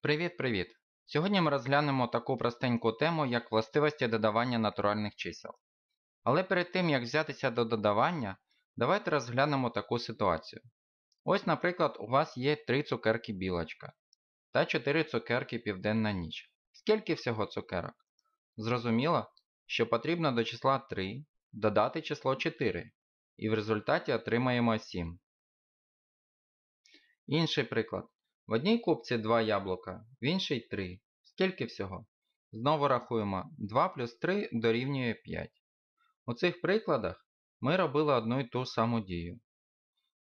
Привіт-привіт! Сьогодні ми розглянемо таку простеньку тему, як властивості додавання натуральних чисел. Але перед тим, як взятися до додавання, давайте розглянемо таку ситуацію. Ось, наприклад, у вас є 3 цукерки білочка та 4 цукерки південна ніч. Скільки всього цукерок? Зрозуміло, що потрібно до числа 3 додати число 4, і в результаті отримаємо 7. Інший приклад. В одній купці 2 яблука, в іншій 3. Скільки всього? Знову рахуємо 2 плюс 3 дорівнює 5. У цих прикладах ми робили одну і ту саму дію.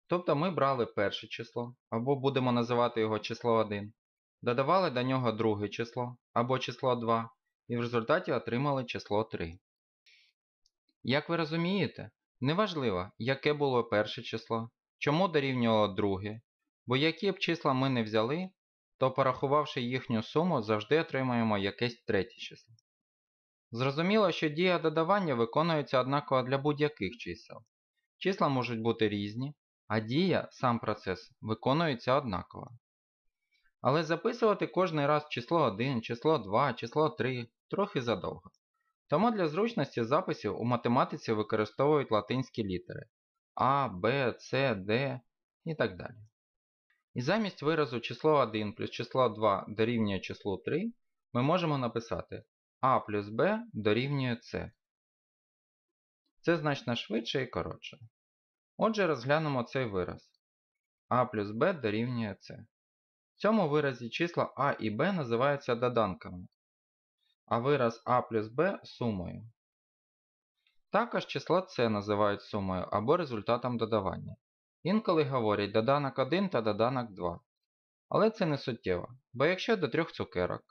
Тобто ми брали перше число, або будемо називати його число 1, додавали до нього друге число, або число 2, і в результаті отримали число 3. Як ви розумієте, неважливо, яке було перше число, чому дорівнювало друге, Бо які б числа ми не взяли, то порахувавши їхню суму, завжди отримаємо якесь третє число. Зрозуміло, що дія додавання виконується однаково для будь-яких чисел. Числа можуть бути різні, а дія, сам процес, виконується однаково. Але записувати кожний раз число 1, число 2, число 3 трохи задовго. Тому для зручності записів у математиці використовують латинські літери А, Б, С, Д і так далі. І замість виразу число 1 плюс число 2 дорівнює числу 3 ми можемо написати а плюс b дорівнює c. Це значно швидше і коротше. Отже, розглянемо цей вираз. а плюс b дорівнює c. В цьому виразі числа а і b називаються доданками, а вираз а плюс b сумою. Також число c називають сумою або результатом додавання. Інколи говорять доданок 1 та доданок 2. Але це не суттєво, бо якщо до 3 цукерок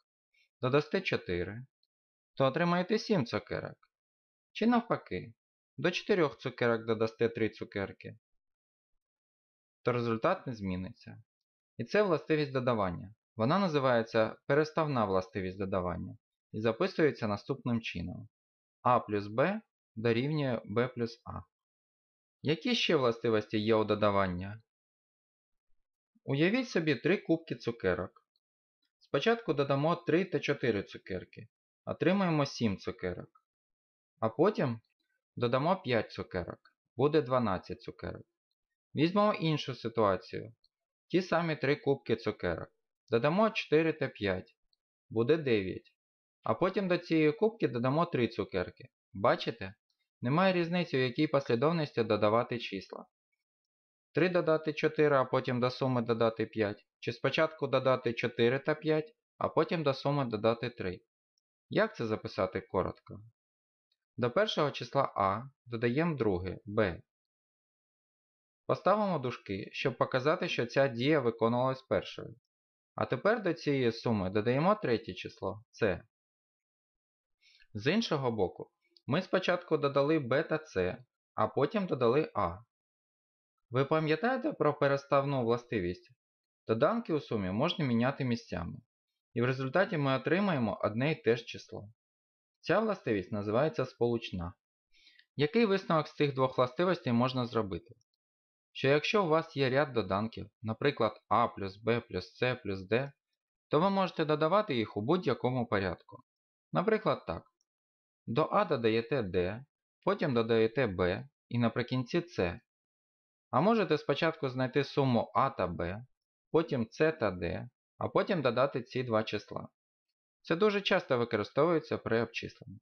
додасте 4, то отримаєте 7 цукерок. Чи навпаки, до 4 цукерок додасте 3 цукерки, то результат не зміниться. І це властивість додавання. Вона називається переставна властивість додавання і записується наступним чином. А плюс Б дорівнює b плюс А. Які ще властивості є у додавання? Уявіть собі три кубки цукерок. Спочатку додамо 3 та 4 цукерки. Отримаємо 7 цукерок. А потім додамо 5 цукерок. Буде 12 цукерок. Візьмемо іншу ситуацію. Ті самі 3 кубки цукерок. Додамо 4 та 5. Буде 9. А потім до цієї кубки додамо 3 цукерки. Бачите? Немає різниці, у якій послідовності додавати числа. 3 додати 4, а потім до суми додати 5. Чи спочатку додати 4 та 5, а потім до суми додати 3. Як це записати коротко? До першого числа А додаємо друге b. Поставимо дужки, щоб показати, що ця дія виконувалась першою. А тепер до цієї суми додаємо третє число c. З іншого боку, ми спочатку додали b та c, а потім додали a. Ви пам'ятаєте про переставну властивість? Доданки у сумі можна міняти місцями. І в результаті ми отримаємо одне і те ж число. Ця властивість називається сполучна. Який висновок з цих двох властивостей можна зробити? Що якщо у вас є ряд доданків, наприклад a плюс b плюс c плюс d, то ви можете додавати їх у будь-якому порядку. Наприклад так. До А додаєте D, потім додаєте B і наприкінці C. А можете спочатку знайти суму А та Б, потім С та D, а потім додати ці два числа. Це дуже часто використовується при обчисленні.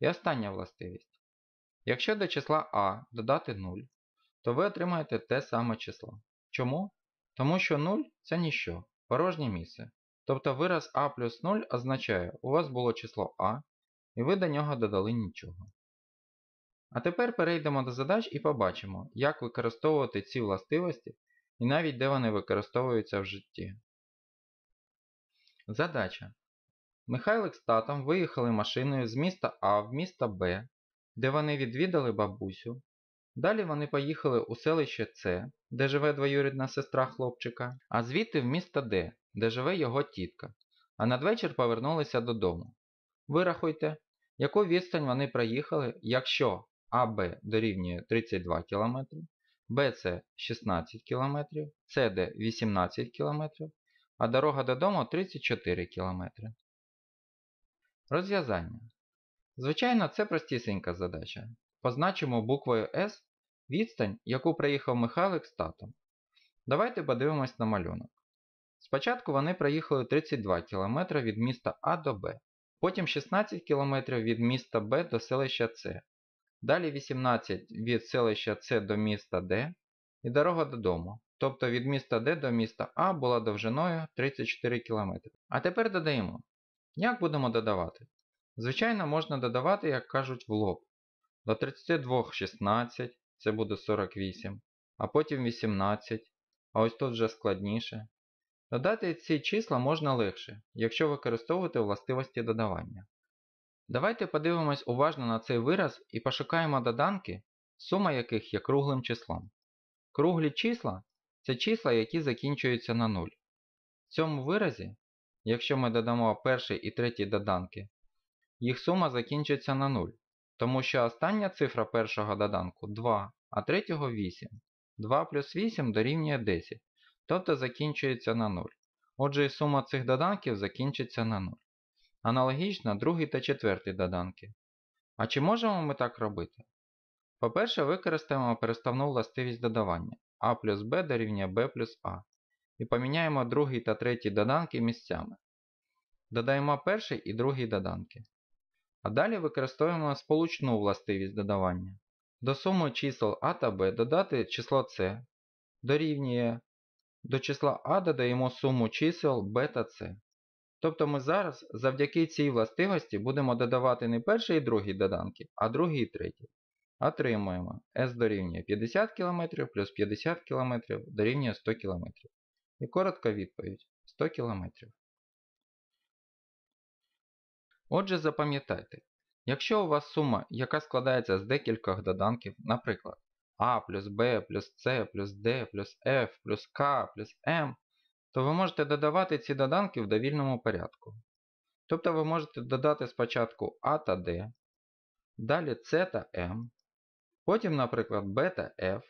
І остання властивість. Якщо до числа А додати 0, то ви отримаєте те саме число. Чому? Тому що 0 це ніщо, порожнє місце. Тобто вираз А плюс 0 означає, у вас було число А, і ви до нього додали нічого. А тепер перейдемо до задач і побачимо, як використовувати ці властивості і навіть де вони використовуються в житті. Задача. Михайлик з татом виїхали машиною з міста А в місто Б, де вони відвідали бабусю. Далі вони поїхали у селище С, де живе двоюрідна сестра хлопчика, а звідти в місто Д, де живе його тітка, а надвечір повернулися додому. Вирахуйте, яку відстань вони проїхали, якщо АБ дорівнює 32 км, БЦ 16 км, СД 18 км, а дорога додому 34 км. Розв'язання. Звичайно, це простісінька задача. Позначимо буквою S відстань, яку проїхав Михайлик з татом. Давайте подивимось на малюнок. Спочатку вони проїхали 32 км від міста А до Б, потім 16 км від міста Б до селища С, далі 18 від селища С до міста Д і дорога додому. Тобто від міста Д до міста А була довжиною 34 км. А тепер додаємо. Як будемо додавати? Звичайно, можна додавати, як кажуть, в лоб. До 32 16, це буде 48, а потім 18, а ось тут вже складніше. Додати ці числа можна легше, якщо використовувати властивості додавання. Давайте подивимось уважно на цей вираз і пошукаємо доданки, сума яких є круглим числом. Круглі числа це числа, які закінчуються на 0. В цьому виразі, якщо ми додамо перший і третій доданки, їх сума закінчиться на 0, тому що остання цифра першого доданку 2, а третього 8. 2 плюс 8 дорівнює 10, тобто закінчується на 0. Отже, і сума цих доданків закінчиться на 0. Аналогічно другий та четвертий доданки. А чи можемо ми так робити? По-перше, використаємо переставну властивість додавання а плюс b дорівнює b плюс a. І поміняємо другий та третій доданки місцями. Додаємо перший і другий доданки. А далі використовуємо сполучну властивість додавання. До суми чисел а та b додати число c дорівнює. До числа а додаємо суму чисел b та c. Тобто ми зараз завдяки цій властивості будемо додавати не перший і другий доданки, а другий і третій. Отримуємо S дорівнює 50 км плюс 50 км дорівнює 100 км. І коротка відповідь 100 км. Отже, запам'ятайте, якщо у вас сума, яка складається з декількох доданків, наприклад, А плюс Б плюс С плюс Д плюс F плюс К плюс М, то ви можете додавати ці доданки в довільному порядку. Тобто ви можете додати спочатку А та Д, далі С та М, потім, наприклад, B та F,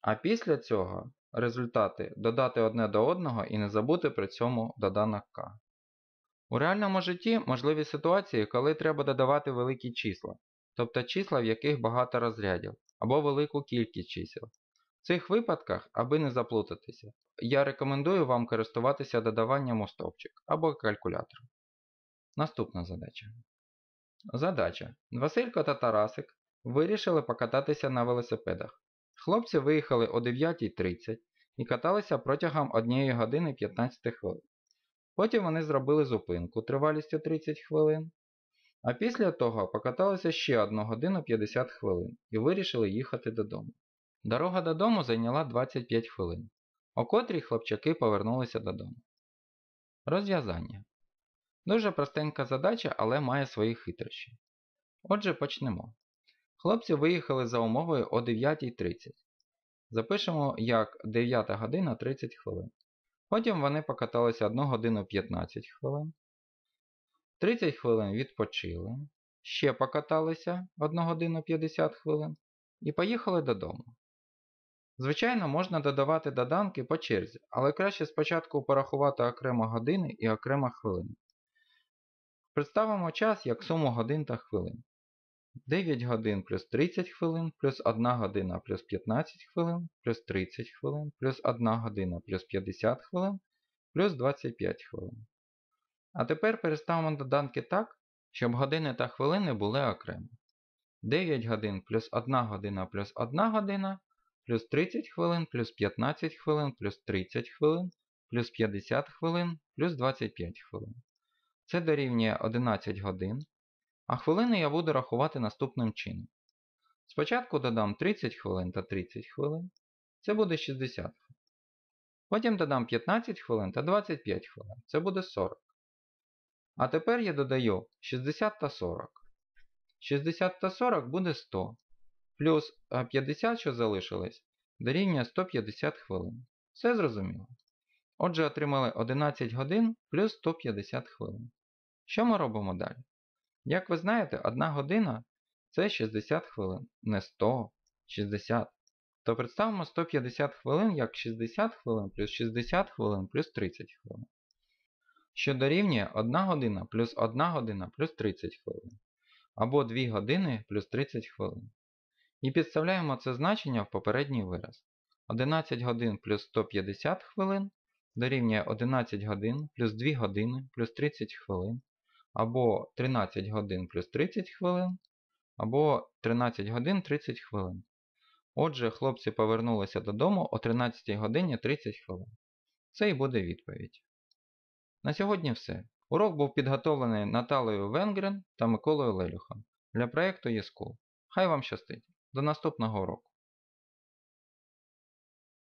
а після цього результати додати одне до одного і не забути при цьому доданок К. У реальному житті можливі ситуації, коли треба додавати великі числа, тобто числа, в яких багато розрядів, або велику кількість чисел. В цих випадках, аби не заплутатися, я рекомендую вам користуватися додаванням у стовпчик або калькулятором. Наступна задача. Задача. Василько та Тарасик вирішили покататися на велосипедах. Хлопці виїхали о 9.30 і каталися протягом 1 години 15 хвилин. Потім вони зробили зупинку тривалістю 30 хвилин. А після того покаталися ще 1 годину 50 хвилин і вирішили їхати додому. Дорога додому зайняла 25 хвилин, о котрій хлопчаки повернулися додому. Розв'язання. Дуже простенька задача, але має свої хитрощі. Отже, почнемо. Хлопці виїхали за умовою о 9.30. Запишемо як 9 година 30 хвилин. Потім вони покаталися 1 годину 15 хвилин. 30 хвилин відпочили. Ще покаталися 1 годину 50 хвилин. І поїхали додому. Звичайно, можна додавати доданки по черзі, але краще спочатку порахувати окремо години і окремо хвилини. Представимо час як суму годин та хвилин. 9 годин плюс 30 хвилин, плюс 1 година плюс 15 хвилин, плюс 30 хвилин, плюс 1 година плюс 50 хвилин, плюс 25 хвилин. А тепер переставимо доданки так, щоб години та хвилини були окремо. 9 годин плюс 1 година плюс 1 година, плюс 30 хвилин, плюс 15 хвилин, плюс 30 хвилин, плюс 50 хвилин, плюс 25 хвилин. Це дорівнює 11 годин. А хвилини я буду рахувати наступним чином. Спочатку додам 30 хвилин та 30 хвилин. Це буде 60 хвилин. Потім додам 15 хвилин та 25 хвилин. Це буде 40. А тепер я додаю 60 та 40. 60 та 40 буде 100. Плюс 50, що залишилось, дорівнює 150 хвилин. Все зрозуміло. Отже, отримали 11 годин плюс 150 хвилин. Що ми робимо далі? Як ви знаєте, 1 година це 60 хвилин, не 100, 60. то представимо 150 хвилин як 60 хвилин плюс 60 хвилин плюс 30 хвилин. Що дорівнює 1 година плюс 1 година плюс 30 хвилин. Або 2 години плюс 30 хвилин. І підставляємо це значення в попередній вираз. 11 годин плюс 150 хвилин дорівнює 11 годин плюс 2 години плюс 30 хвилин. Або 13 годин плюс 30 хвилин. Або 13 годин 30 хвилин. Отже, хлопці повернулися додому о 13 годині 30 хвилин. Це і буде відповідь. На сьогодні все. Урок був підготовлений Наталею Венгрен та Миколою Лелюхом для проєкту eSchool. Хай вам щастить! До наступного уроку!